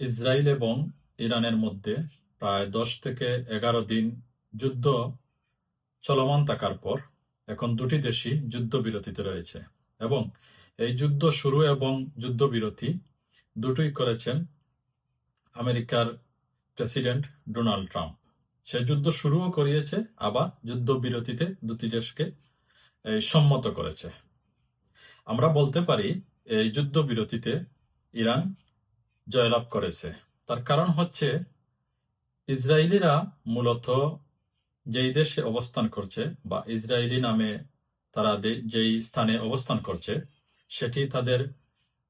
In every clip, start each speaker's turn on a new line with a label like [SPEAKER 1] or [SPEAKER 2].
[SPEAKER 1] Israel এবং ইরানের মধ্যে প্রায় দশ থেকে এগারো দিন যুদ্ধ চলমান থাকার পর এখন দুটি দেশই যুদ্ধবিরতিতে রয়েছে এবং এই যুদ্ধ শুরু এবং যুদ্ধবিরতি দুটোই করেছেন আমেরিকার প্রেসিডেন্ট ডোনাল্ড ট্রাম্প। সে যুদ্ধ শুরুও করিয়েছে, আবার যুদ্ধবিরতিতে দুটি দেশকে সম্মত করেছে। আমরা বলতে পারি, এই যুদ্ধবিরতিতে ইরান জয়লাভ করেছে। তার কারণ হচ্ছে, ইসরায়েলিরা মূলত যেই দেশে অবস্থান করছে বা ইসরায়েলি নামে তারা যেই স্থানে অবস্থান করছে, সেটি তাদের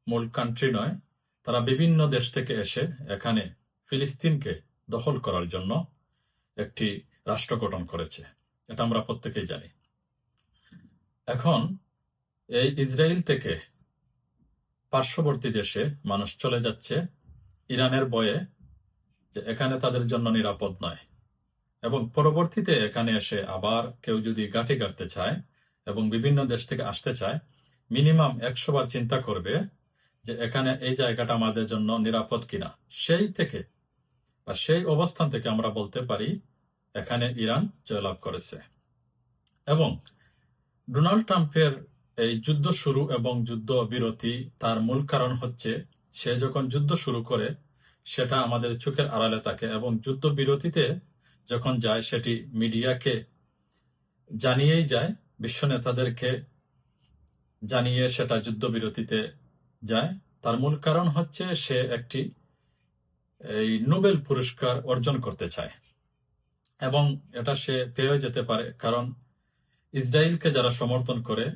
[SPEAKER 1] মূল কান্ট্রি নয়। তারা বিভিন্ন দেশ থেকে এসে এখানে ফিলিস্তিনকে দখল করার জন্য একটি রাষ্ট্র গঠন করেছে। এটা আমরা প্রত্যেকেই জানি। এখন, এই ইসরায়েল থেকে পার্শ্ববর্তী দেশে মানুষ চলে যাচ্ছে ইরানের বয়ে যে এখানে তাদের জন্য নিরাপদ নয়। এবং পরবর্তীতে এখানে এসে আবার কেউ যদি গাঁটি কাটতে চায় এবং বিভিন্ন দেশ থেকে আসতে চায়, মিনিমাম একশো বার চিন্তা করবে যে এখানে এই জায়গাটা আমাদের জন্য নিরাপদ কিনা। সেই থেকে বা সেই অবস্থান থেকে আমরা বলতে পারি এখানে ইরান জয়লাভ করেছে। এবং ডোনাল্ড ট্রাম্পের এই যুদ্ধ শুরু এবং যুদ্ধ বিরতি তার মূল কারণ হচ্ছে, সে যখন যুদ্ধ শুরু করে, সেটা আমাদের চোখের আড়ালে থাকে এবং যুদ্ধ বিরতিতে যখন যায়, সেটি মিডিয়াকে জানিয়েই যায়, বিশ্ব নেতাদেরকে জানিয়ে সেটা যুদ্ধবিরতিতে যায়। তার মূল কারণ হচ্ছে, সে একটি এই নোবেল পুরস্কার অর্জন করতে চায় এবং এটা সে পেয়ে যেতে পারে, কারণ ইসরায়েলকে যারা সমর্থন করে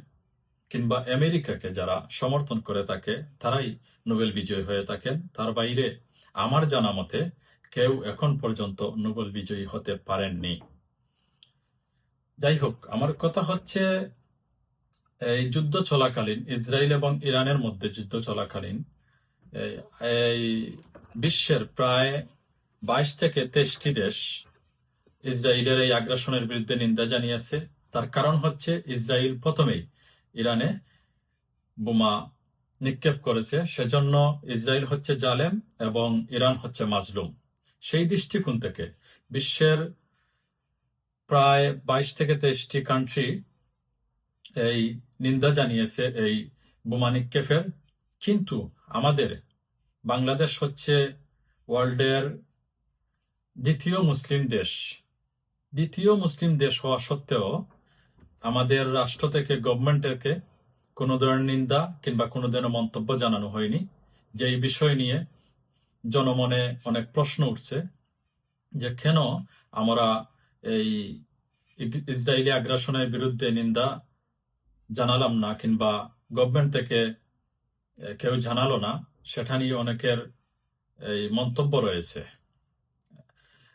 [SPEAKER 1] কিংবা আমেরিকাকে যারা সমর্থন করে থাকে, তারাই নোবেল বিজয়ী হয়ে থাকেন। তার বাইরে আমার জানা মতে কেউ এখন পর্যন্ত নোবেল বিজয়ী হতে পারেননি। যাই হোক আমার কথা হচ্ছে, এই যুদ্ধ চলাকালীন ইসরায়েল এবং ইরানের মধ্যে যুদ্ধ চলাকালীন এই- বিশ্বের প্রায় বাইশ থেকে তেইশটি দেশ ইসরায়েলের এই আগ্রাসনের বিরুদ্ধে নিন্দা জানিয়েছে। তার কারণ হচ্ছে ইসরায়েল প্রথমেই ইরানে বোমা নিক্ষেপ করেছে। সেজন্য ইসরায়েল হচ্ছে জালেম এবং ইরান হচ্ছে মাজলুম। সেই দৃষ্টিকোণ থেকে বিশ্বের প্রায় বাইশ থেকে তেইশটি কান্ট্রি এই নিন্দা জানিয়েছে এই বোমা নিক্ষেপের। কিন্তু আমাদের বাংলাদেশ হচ্ছে ওয়ার্ল্ডের দ্বিতীয় মুসলিম দেশ। দ্বিতীয় মুসলিম দেশ হওয়া সত্ত্বেও আমাদের রাষ্ট্র থেকে গভর্নমেন্ট থেকে কোনো ধরনের নিন্দা কিংবা কোনো ধরনের মন্তব্য জানানো হয়নি। যে এই বিষয় নিয়ে জনমনে অনেক প্রশ্ন উঠছে যে কেন আমরা এই ইসরায়েলি আগ্রাসনের বিরুদ্ধে নিন্দা জানালাম না কিংবা গভর্নমেন্ট থেকে কেউ জানালো না, সেটা নিয়ে অনেকের এই মন্তব্য রয়েছে।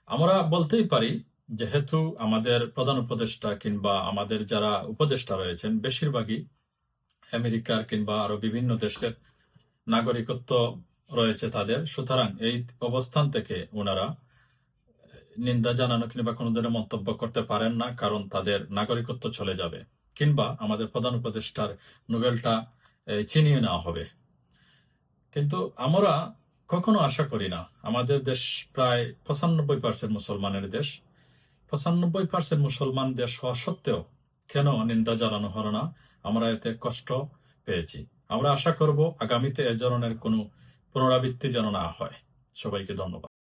[SPEAKER 1] আমরা বলতেই পারি যেহেতু আমাদের প্রধান উপদেষ্টা কিংবা আমাদের যারা উপদেষ্টা রয়েছেন, বেশিরভাগই আমেরিকার কিংবা আরও বিভিন্ন দেশের নাগরিকত্ব রয়েছে তাদের। সুতরাং এই অবস্থান থেকে ওনারা নিন্দা জানানো কিংবা কোনো ধরনের মন্তব্য করতে পারেন না, কারণ তাদের নাগরিকত্ব চলে যাবে। কিংবা আমাদের প্রধান উপদেষ্টার নোবেলটা ছিনিয়ে নেওয়া হবে। কিন্তু আমরা কখনো আশা করি না। আমাদের দেশ প্রায় পঁচানব্বই পার্সেন্ট মুসলমানের দেশ। পঁচানব্বই পার্সেন্ট মুসলমান দেশ হওয়া সত্ত্বেও কেন নিন্দা জানানো হলো না? আমরা এতে কষ্ট পেয়েছি। আমরা আশা করব আগামীতে এ ধরনের কোনো পুনরাবৃত্তি যেন না হয়। সবাইকে ধন্যবাদ।